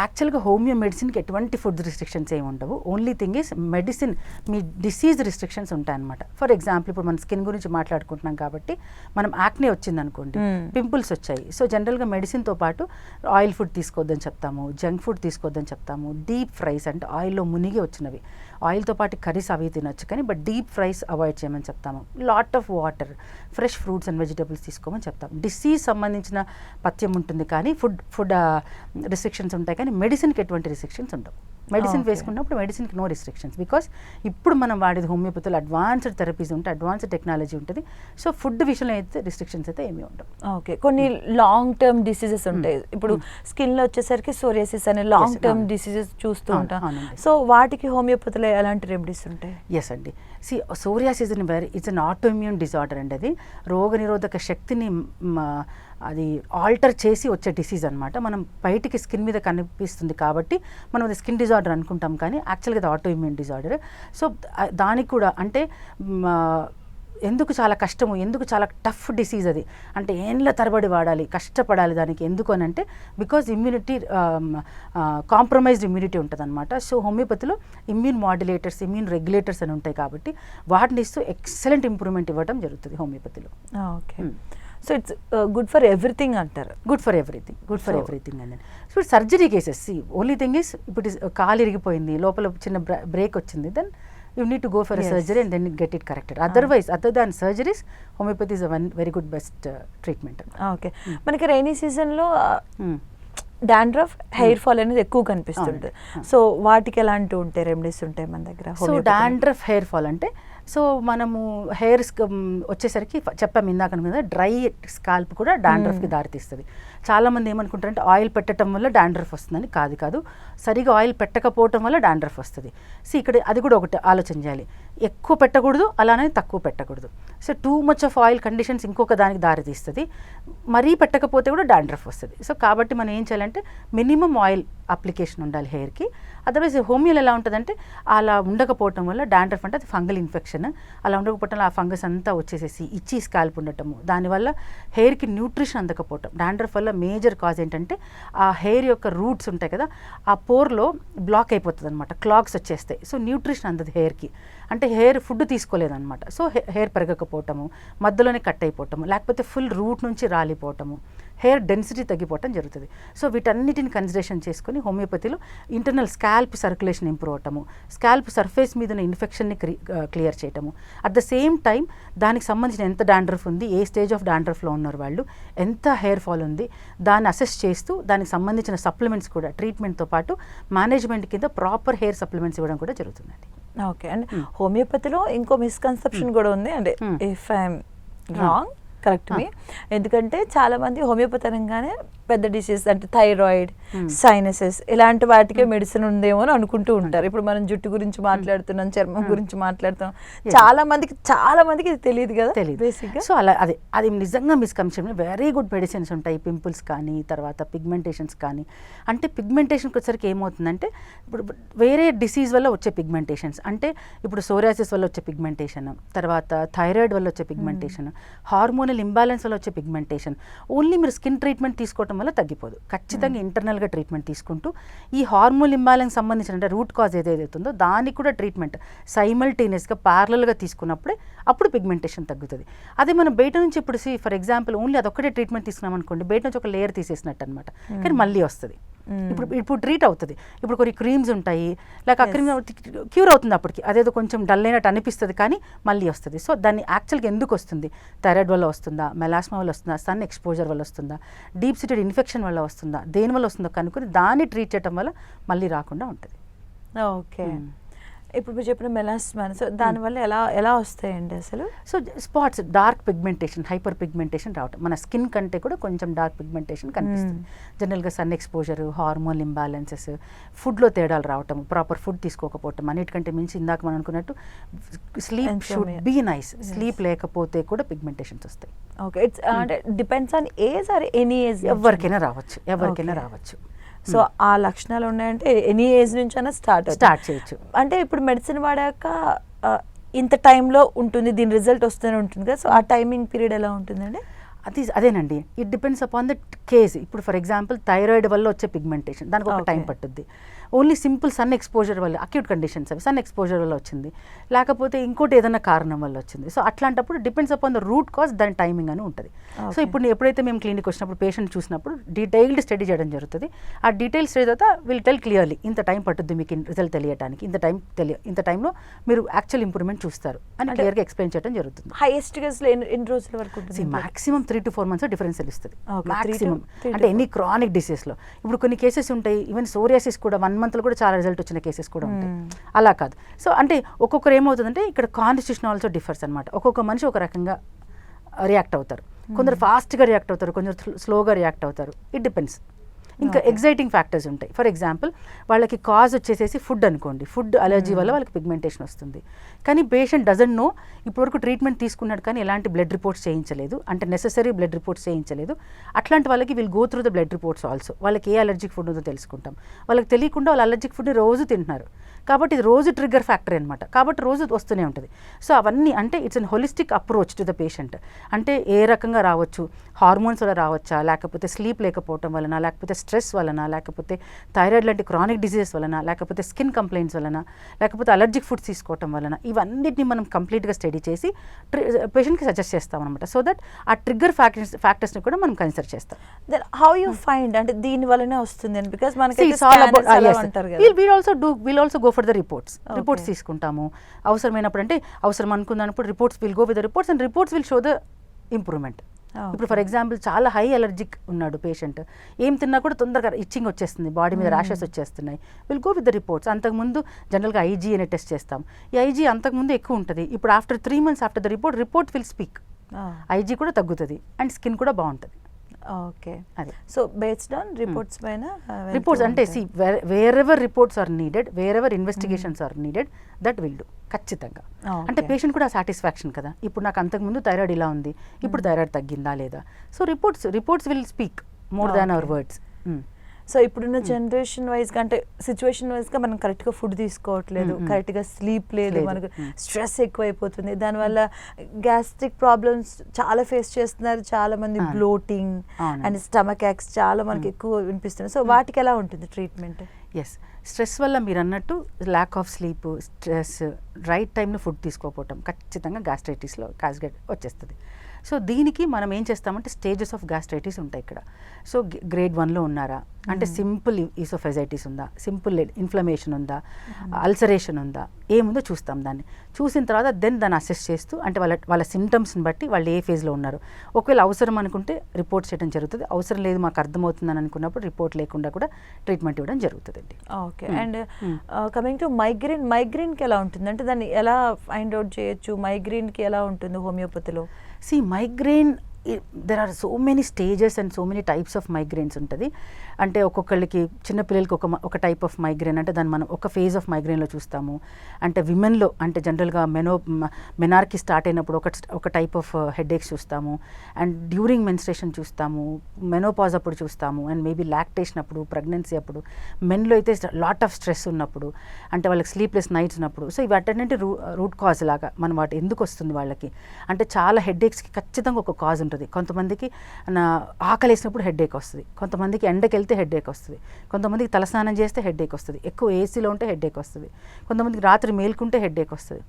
S2: యాక్చువల్గా హోమియో మెడిసిన్కి ఎటువంటి ఫుడ్ రిస్ట్రిక్షన్స్ ఏమి ఉండవు. ఓన్లీ థింగ్ ఇస్ మెడిసిన్ మీ డిసీజ్ రిస్ట్రిక్షన్స్ ఉంటాయన్నమాట. ఫర్ ఎగ్జాంపుల్ ఇప్పుడు మన స్కిన్ గురించి మాట్లాడుకుంటున్నాం కాబట్టి మనం యాక్నే వచ్చింది అనుకోండి
S1: Hmm.
S2: పింపుల్స్ వచ్చాయి. సో జనరల్గా మెడిసిన్తో పాటు ఆయిల్ ఫుడ్ తీసుకోవద్దని చెప్తాము జంక్ ఫుడ్ తీసుకోవద్దని చెప్తాము డీప్ ఫ్రైస్ అంటే ఆయిల్లో మునిగి వచ్చినవి. ఆయిల్తో పాటు కర్రీస్ అవి తినొచ్చు కానీ బట్ డీప్ ఫ్రైస్ అవాయిడ్ చేయమని చెప్తాము. Lot of water fresh fruits and vegetables తీసుకోమని చెప్తాం డిసీజ్ సంబంధించిన పథ్యం ఉంటుంది కానీ ఫుడ్ ఫుడ్ రిస్ట్రిక్షన్స్ ఉంటాయి కానీ మెడిసిన్కి ఎటువంటి రిస్ట్రిక్షన్స్ ఉండవు. మెడిసిన్. వేసుకున్నప్పుడు మెడిసిన్కి నో రిస్ట్రిక్షన్స్ బికాస్ ఇప్పుడు మనం వాడేది హోమియోపతిలో అడ్వాన్స్డ్ థెరపీస్ ఉంటాయి అడ్వాన్స్డ్ టెక్నాలజీ ఉంటుంది. సో ఫుడ్ విషయంలో అయితే రిస్ట్రిక్షన్స్ అయితే ఏమీ ఉండవు.
S1: ఓకే. కొన్ని లాంగ్ టర్మ్ డిసీజెస్ ఉంటాయి. ఇప్పుడు స్కిన్లో వచ్చేసరికి సోరియాసిస్ అనే లాంగ్ టర్మ్. డిసీజెస్ చూస్తూ ఉంటాం. సో వాటికి హోమియోపతిలో ఎలాంటి రెమెడీస్ ఉంటాయి?
S2: ఎస్ అండి. C psoriasis very it's an autoimmune disorder అండి అది. రోగనిరోధక శక్తిని అది ఆల్టర్ చేసి వచ్చే డిసీజ్ అనమాట మనం బయటికి స్కిన్ మీద కనిపిస్తుంది కాబట్టి మనం అది స్కిన్ డిజార్డర్ అనుకుంటాం కానీ యాక్చువల్గా అది ఆటోఇమ్యూన్ డిజార్డర్ సో దానికి కూడా అంటే ఎందుకు చాలా కష్టము ఎందుకు చాలా టఫ్ డిసీజ్ అది? అంటే ఏండ్ల తరబడి వాడాలి కష్టపడాలి దానికి ఎందుకు అని అంటే బికాజ్ ఇమ్యూనిటీ కాంప్రమైజ్డ్ ఇమ్యూనిటీ ఉంటుంది అనమాట సో హోమియోపతిలో ఇమ్యూన్ మాడ్యులేటర్స్ ఇమ్యూన్ రెగ్యులేటర్స్ అని ఉంటాయి కాబట్టి వాటిని ఇస్తూ ఎక్సలెంట్ ఇంప్రూవ్మెంట్ ఇవ్వడం జరుగుతుంది హోమియోపతిలో
S1: okay.
S2: Hmm.
S1: So it's good for everything అంటారు.
S2: Good for everything good for everything అండి సో సర్జరీ కేసెస్ సి ఓన్లీ థింగ్ ఇస్ ఇప్పుడు is- కాలు ఇరిగిపోయింది లోపల చిన్న బ్రేక్ వచ్చింది then you need to go for. Surgery and then get it corrected otherwise other than surgeries homeopathy is one very good best treatment
S1: okay మనకి rainy సీజన్లో
S2: Hmm.
S1: Dandruff hair fall అనేది ఎక్కువ కనిపిస్తుంటుంది
S2: అవును.
S1: సో వాటికి ఎలాంటి ఉంటాయి రెమెడీస్ ఉంటాయి మన దగ్గర?
S2: సో? డాండ్రఫ్ హెయిర్ ఫాల్ అంటే సో మనము హెయిర్ వచ్చేసరికి చెప్పాము ఇందాక మీద డ్రై స్కాల్ప్ కూడా డాండ్రఫ్కి దారితీస్తుంది. చాలామంది ఏమనుకుంటారంటే ఆయిల్ పెట్టడం వల్ల డాండ్రఫ్ వస్తుందని కాదు కాదు సరిగా ఆయిల్ పెట్టకపోవటం వల్ల డాండ్రఫ్ వస్తుంది. సో ఇక్కడ అది కూడా ఒకటి ఆలోచన చేయాలి. ఎక్కువ పెట్టకూడదు అలానే తక్కువ పెట్టకూడదు. So too much of oil conditions ఇంకొక దానికి దారితీస్తుంది. మరీ పెట్టకపోతే కూడా డాండ్రఫ్ వస్తుంది. సో కాబట్టి మనం ఏం చేయాలంటే మినిమం ఆయిల్ అప్లికేషన్ ఉండాలి హెయిర్కి అదర్వైజ్ హోమియోలో ఎలా ఉంటుందంటే అలా ఉండకపోవటం వల్ల డాండ్రఫ్ అంటే అది ఫంగల్ ఇన్ఫెక్షన్ అలా ఉండకపోవటం వల్ల ఆ ఫంగస్ అంతా వచ్చేసేసి ఇచ్చి స్కాల్ప్ ఉండటము. దానివల్ల హెయిర్కి న్యూట్రిషన్ అందకపోవటం. డాండ్రఫ్ వల్ల మేజర్ కాజ్ ఏంటంటే ఆ హెయిర్ యొక్క రూట్స్ ఉంటాయి కదా ఆ పోర్లో బ్లాక్ అయిపోతుంది అనమాట క్లాగ్స్ వచ్చేస్తాయి. సో న్యూట్రిషన్ అందదు హెయిర్కి. అంటే హెయిర్ ఫుడ్ తీసుకోలేదన్నమాట. సో హెయిర్ పెరగకపోవటము మధ్యలోనే కట్ అయిపోవటము లేకపోతే ఫుల్ రూట్ నుంచి రాలిపోవటము హెయిర్ డెన్సిటీ తగ్గిపోవటం జరుగుతుంది. సో వీటన్నిటిని కన్సిడరేషన్ చేసుకొని హోమియోపతిలో ఇంటర్నల్ స్కాల్ప్ సర్క్యులేషన్ ఇంప్రూవ్ అవటము స్కాల్ప్ సర్ఫేస్ మీద ఇన్ఫెక్షన్ని క్లియర్ చేయటము. అట్ ద సేమ్ టైం దానికి సంబంధించిన ఎంత డాండ్రఫ్ ఉంది ఏ స్టేజ్ ఆఫ్ డాండ్రఫ్లో ఉన్నారు వాళ్ళు ఎంత హెయిర్ ఫాల్ ఉంది దాన్ని అసెస్ చేస్తూ దానికి సంబంధించిన సప్లిమెంట్స్ కూడా ట్రీట్మెంట్తో పాటు మేనేజ్మెంట్ కింద ప్రాపర్ హెయిర్ సప్లిమెంట్స్ ఇవ్వడం కూడా జరుగుతుందండి.
S1: ఓకే అండ్ హోమియోపతిలో ఇంకో మిస్కన్సెప్షన్ కూడా ఉంది. అంటే
S2: Hmm.
S1: If I'm wrong correct me. ఎందుకంటే చాలా మంది హోమియోపతి అనగానే పెద్ద డిసీజ్ అంటే థైరాయిడ్
S2: Hmm.
S1: సైనసెస్ ఇలాంటి వాటికే మెడిసిన్ ఉందేమో అని అనుకుంటూ ఉంటారు. ఇప్పుడు మనం జుట్టు గురించి మాట్లాడుతున్నాం చర్మం గురించి మాట్లాడుతున్నాం. చాలా మందికి చాలా మందికి ఇది తెలియదు కదా
S2: తెలియదు సో అలా అదే అది నిజంగా మిస్కన్సెప్షన్ వెరీ గుడ్ మెడిసిన్స్ ఉంటాయి. పింపుల్స్ కానీ తర్వాత పిగ్మెంటేషన్స్ కానీ. అంటే పిగ్మెంటేషన్కి వచ్చరికి ఏమవుతుందంటే ఇప్పుడు వేరే డిసీజ్ వల్ల వచ్చే పిగ్మెంటేషన్స్ అంటే ఇప్పుడు సోరియాసిస్ వల్ల వచ్చే పిగ్మెంటేషన్ తర్వాత థైరాయిడ్ వల్ల వచ్చే పిగ్మెంటేషన్ హార్మోనల్ ఇంబ్యాలెన్స్ వల్ల వచ్చే పిగ్మెంటేషన్ ఓన్లీ మీరు స్కిన్ ట్రీట్మెంట్ తీసుకోవడం వల్ల తగ్గిపోదు. ఖచ్చితంగా ఇంటర్నల్గా ట్రీట్మెంట్ తీసుకుంటూ ఈ హార్మోన్ ఇంబ్యాలెన్స్ సంబంధించిన అంటే రూట్ కాజ్ ఏదైతే ఉందో దానికి కూడా ట్రీట్మెంట్ సైమల్టేనియస్గా ప్యారలల్గా తీసుకున్నప్పుడే అప్పుడు పిగ్మెంటేషన్ తగ్గుతుంది. అదే మనం బయట నుంచి ఇప్పుడు ఫర్ ఎగ్జాంపుల్ ఓన్లీ అదొక్కటే ట్రీట్మెంట్ తీసుకున్నాం అనుకోండి బయట నుంచి ఒక లేయర్ తీసేసినట్టు అనమాట కానీ మళ్ళీ వస్తుంది. ఇప్పుడు ఇప్పుడు ట్రీట్ అవుతుంది. ఇప్పుడు కొన్ని క్రీమ్స్ ఉంటాయి లేక ఆ క్రీమ్ క్యూర్ అవుతుంది అప్పటికి. అదేదో కొంచెం డల్ అయినట్టు అనిపిస్తుంది కానీ మళ్ళీ వస్తుంది. సో దాన్ని యాక్చువల్గా ఎందుకు వస్తుంది? థైరాయిడ్ వల్ల వస్తుందా? మెలాస్మా వల్ల వస్తుందా? సన్ ఎక్స్పోజర్ వల్ల వస్తుందా? డీప్ సిటెడ్ ఇన్ఫెక్షన్ వల్ల వస్తుందా? దేని వల్ల వస్తుందో కనుక్కొని దాన్ని ట్రీట్ చేయడం వల్ల మళ్ళీ రాకుండా ఉంటుంది.
S1: ఓకే. ఇప్పుడు మీరు చెప్పిన మెలాస్మాన్ సో దానివల్ల ఎలా ఎలా వస్తాయండి అసలు?
S2: So spots dark pigmentation hyper pigmentation రావటం. మన స్కిన్ కంటే కూడా కొంచెం డార్క్ పిగ్మెంటేషన్ కనిపిస్తుంది. జనరల్గా సన్ ఎక్స్పోజర్ హార్మోన్ ఇంబ్యాలెన్సెస్ ఫుడ్లో తేడాలు రావటం ప్రాపర్ ఫుడ్ తీసుకోకపోవటం అన్నిటికంటే మించి ఇందాక మనం అనుకున్నట్టు sleep should. Be nice sleep లేకపోతే కూడా పిగ్మెంటేషన్స్ వస్తాయి.
S1: ఓకే ఇట్స్ అంటే depends on age or any age
S2: ఎవరికైనా రావచ్చు. ఎవరికైనా. రావచ్చు.
S1: సో ఆ లక్షణాలు ఉన్నాయంటే ఎనీ ఏజ్ నుంచి అయినా స్టార్ట్
S2: స్టార్ట్ చేయొచ్చు.
S1: అంటే ఇప్పుడు మెడిసిన్ వాడాక ఇంత టైంలో ఉంటుంది దీని రిజల్ట్ వస్తూనే ఉంటుంది కదా. సో ఆ టైమింగ్ పీరియడ్ ఎలా ఉంటుందండి?
S2: అది అదేనండి. It depends upon the case. ఇప్పుడు ఫర్ ఎగ్జాంపుల్ థైరాయిడ్ వల్ల వచ్చే పిగ్మెంటేషన్. దానికి ఒక టైం. పట్టుద్ది. ఓన్లీ సింపుల్ సన్ ఎక్స్పోజర్ వల్ల అక్యూట్ కండిషన్స్ అవి సన్ ఎక్స్పోజర్ వల్ల వచ్చింది. లేకపోతే ఇంకోటి ఏదైనా కారణం వల్ల వచ్చింది. సో అట్లాంటప్పుడు depends upon the root cause దాని టైమింగ్ అని ఉంటుంది. సో. ఇప్పుడు ఎప్పుడైతే మేము క్లినిక్ వచ్చినప్పుడు పేషెంట్ చూసినప్పుడు డీటెయిల్డ్ స్టడీ చేయడం జరుగుతుంది. ఆ డీటెయిల్ స్టడీ తర్వాత విల్ టెల్ క్లియర్లీ ఇంత టైం పట్టుద్ది మీకు రిజల్ట్ తెలియడానికి ఇంత టైం తెలియ ఇంత టైంలో మీరు యాక్చువల్ ఇంప్రూవ్మెంట్ చూస్తారు అని క్లియర్గా ఎక్స్ప్లెయిన్ చేయడం జరుగుతుంది.
S1: హైయెస్ట్ ఎన్ని రోజుల వరకు
S2: maximum three to four months difference తెలుస్తుంది. మాక్సిమం. అంటే. ఎన్ని క్రానిక్ డిసీజ్లో ఇప్పుడు కొన్ని కేసెస్ ఉంటాయి. ఈవెన్ సోరియాసిస్ కూడా వన్ మంత్లో కూడా చాలా రిజల్ట్ వచ్చిన కేసెస్ కూడా ఉంటాయి. అలా కాదు. సో అంటే ఒక్కొక్కరు ఏమవుతుందంటే ఇక్కడ కాన్స్టిట్యూషన్ ఆల్సో డిఫర్స్ అనమాట ఒక్కొక్క మనిషి ఒక రకంగా రియాక్ట్ అవుతారు. కొందరు ఫాస్ట్గా రియాక్ట్ అవుతారు కొందరు స్లోగా రియాక్ట్ అవుతారు. ఇట్ డిపెండ్స్ ఇంకా. ఎగ్జైటింగ్ ఫ్యాక్టర్స్ ఉంటాయి. ఫర్ ఎగ్జాంపుల్ వాళ్ళకి కాజ్ వచ్చేసేసి ఫుడ్ అనుకోండి. ఫుడ్ అలర్జీ వల్ల వాళ్ళకి పిగ్మెంటేషన్ వస్తుంది. కానీ పేషెంట్ డజంట్ నో ఇప్పటివరకు ట్రీట్మెంట్ తీసుకున్నాడు కానీ ఎలాంటి బ్లడ్ రిపోర్ట్స్ చేయించలేదు. అంటే నెససరీ బ్లడ్ రిపోర్ట్స్ చేయించలేదు. అట్లాంటి వాళ్ళకి will go through the blood reports also వాళ్ళకి ఏ అలర్జిక్ ఫుడ్ ఉందో తెలుసుకుంటాం. వాళ్ళకి తెలియకుండా వాళ్ళు అలర్జిక్ ఫుడ్ని రోజు తింటున్నారు. కాబట్టి ఇది రోజు ట్రిగ్గర్ ఫ్యాక్టర్ అనమాట కాబట్టి రోజు వస్తూనే ఉంటుంది. సో అవన్నీ అంటే it's an holistic approach to the patient అంటే ఏ రకంగా రావచ్చు? హార్మోన్స్ వల్ల రావచ్చా? లేకపోతే స్లీప్ లేకపోవటం వలన లేకపోతే స్ట్రెస్ వలన లేకపోతే థైరాయిడ్ లాంటి క్రానిక్ డిసీజెస్ వలన లేకపోతే స్కిన్ కంప్లైంట్స్ వలన లేకపోతే అలర్జిక్ ఫుడ్స్ తీసుకోవటం వలన ఇవన్నిటిని మనం కంప్లీట్గా స్టడీ చేసి పేషెంట్కి సజెస్ట్ చేస్తాం అనమాట సో దట్ ఆ ట్రిగ్గర్ ఫ్యాక్టర్స్ ఫ్యాక్టర్స్ని కూడా మనం కన్సిడర్ చేస్తాం.
S1: దెన్ హౌ యూ ఫైండ్ అంటే దీని వల్లనే వస్తుంది బికాస్ మనకి
S2: also do we'll also go for the reports.
S1: Okay.
S2: Reports తీసుకుంటాము. అవసరమైనప్పుడు అంటే అవసరం అనుకున్నప్పుడు reports will go with the reports and reports will show the improvement ఇప్పుడు ఫర్ ఎగ్జాంపుల్ చాలా హై అలర్జిక్ ఉన్నాడు పేషెంట్. ఏం తిన్నా కూడా తొందరగా ఇచ్చింగ్ వచ్చేస్తుంది బాడీ మీద ర్యాషెస్ వచ్చేస్తున్నాయి. Will go with the reports అంతకుముందు జనరల్గా ఐజీ అనే టెస్ట్ చేస్తాం. ఈ ఐజీ అంతకుముందు ఎక్కువ ఉంటుంది. ఇప్పుడు after three months after the report report will speak. IG కూడా తగ్గుతుంది. అండ్ స్కిన్ కూడా బాగుంటుంది.
S1: Okay. So based on reports పైన uh,
S2: రిపోర్ట్స్ అంటే
S1: ఉంటాయి.
S2: See wherever reports are needed wherever investigations are needed that will do ఖచ్చితంగా. అంటే. Patient కూడా సాటిస్ఫాక్షన్ కదా. ఇప్పుడు నాకు అంతకుముందు థైరాయిడ్ ఇలా ఉంది ఇప్పుడు థైరాయిడ్ తగ్గిందా లేదా? So reports reports will speak more than our. Words
S1: so ఇప్పుడున్న జనరేషన్ వైజ్గా అంటే సిచ్యువేషన్ వైజ్గా మనం కరెక్ట్గా ఫుడ్ తీసుకోవట్లేదు.
S2: Mm, mm.
S1: కరెక్ట్గా స్లీప్ లేదు. మనకు. స్ట్రెస్ ఎక్కువైపోతుంది. దానివల్ల గ్యాస్ట్రిక్ ప్రాబ్లమ్స్ చాలా ఫేస్ చేస్తున్నారు. చాలా మంది. బ్లోటింగ్. అండ్ స్టమక్ యాక్స్ చాలా మనకి ఎక్కువ వినిపిస్తుంది సో వాటికి ఎలా ఉంటుంది ట్రీట్మెంట్
S2: ఎస్ స్ట్రెస్ వల్ల మీరు అన్నట్టు lack of sleep stress right టైంలో ఫుడ్ తీసుకోకపోవటం ఖచ్చితంగా గ్యాస్ట్రైటిస్లో గ్యాస్గెట్ వచ్చేస్తుంది. సో దీనికి మనం ఏం చేస్తామంటే స్టేజెస్ ఆఫ్ గ్యాస్ట్రైటిస్ ఉంటాయి ఇక్కడ. సో గ్రేడ్ వన్లో ఉన్నారా? అంటే సింపుల్ ఈసోఫెజైటిస్ ఉందా? సింపుల్ ఇన్ఫ్లమేషన్ ఉందా? అల్సరేషన్ ఉందా? ఏముందో చూస్తాం దాన్ని. చూసిన తర్వాత దెన్ దాన్ని అసెస్ చేస్తూ అంటే వాళ్ళ వాళ్ళ సిమ్టమ్స్ని బట్టి వాళ్ళు ఏ ఫేజ్లో ఉన్నారు. ఒకవేళ అవసరం అనుకుంటే రిపోర్ట్ చేయడం జరుగుతుంది. అవసరం లేదు మాకు అర్థమవుతుందని అనుకున్నప్పుడు రిపోర్ట్ లేకుండా కూడా ట్రీట్మెంట్ ఇవ్వడం జరుగుతుందండి.
S1: Okay. And. Coming to migraine మైగ్రేన్కి ఎలా ఉంటుంది? అంటే దాన్ని ఎలా ఫైండ్ అవుట్ చేయొచ్చు? మైగ్రేన్కి ఎలా ఉంటుంది హోమియోపతిలో?
S2: See migraine there are so many stages and so many types of migraines ఉంటుంది. అంటే ఒక్కొక్కళ్ళకి చిన్నపిల్లలకి ఒక ఒక టైప్ ఆఫ్ మైగ్రేన్ అంటే దాన్ని మనం ఒక ఫేజ్ ఆఫ్ మైగ్రేన్లో చూస్తాము. అంటే విమెన్లో అంటే జనరల్గా మెనో మెనార్కి స్టార్ట్ అయినప్పుడు ఒక ఒక టైప్ ఆఫ్ హెడేక్స్ చూస్తాము. అండ్ డ్యూరింగ్ మెన్స్ట్రేషన్ చూస్తాము మెనోపాజ్ అప్పుడు చూస్తాము అండ్ మేబీ లాక్టేషన్ అప్పుడు ప్రెగ్నెన్సీ అప్పుడు. మెన్లో అయితే లాట్ ఆఫ్ స్ట్రెస్ ఉన్నప్పుడు అంటే వాళ్ళకి స్లీప్లెస్ నైట్స్ ఉన్నప్పుడు. సో ఇవి అటెంటి రూ రూట్ కాజ్ లాగా మనం వాటి ఎందుకు వస్తుంది వాళ్ళకి? అంటే చాలా హెడేక్స్కి ఖచ్చితంగా ఒక కాజ్ ఉంటుంది. కొంతమందికి నా ఆకలి వేసినప్పుడు హెడేక్ వస్తుంది. కొంతమందికి ఎండకి వెళ్తే హెడేక్ వస్తుంది. కొంతమందికి తలస్నానం చేస్తే హెడేక్ వస్తుంది. ఎక్కువ ఏసీలో ఉంటే హెడేక్ వస్తుంది. కొంతమందికి రాత్రి మేల్కుంటే హెడేక్ వస్తుంది.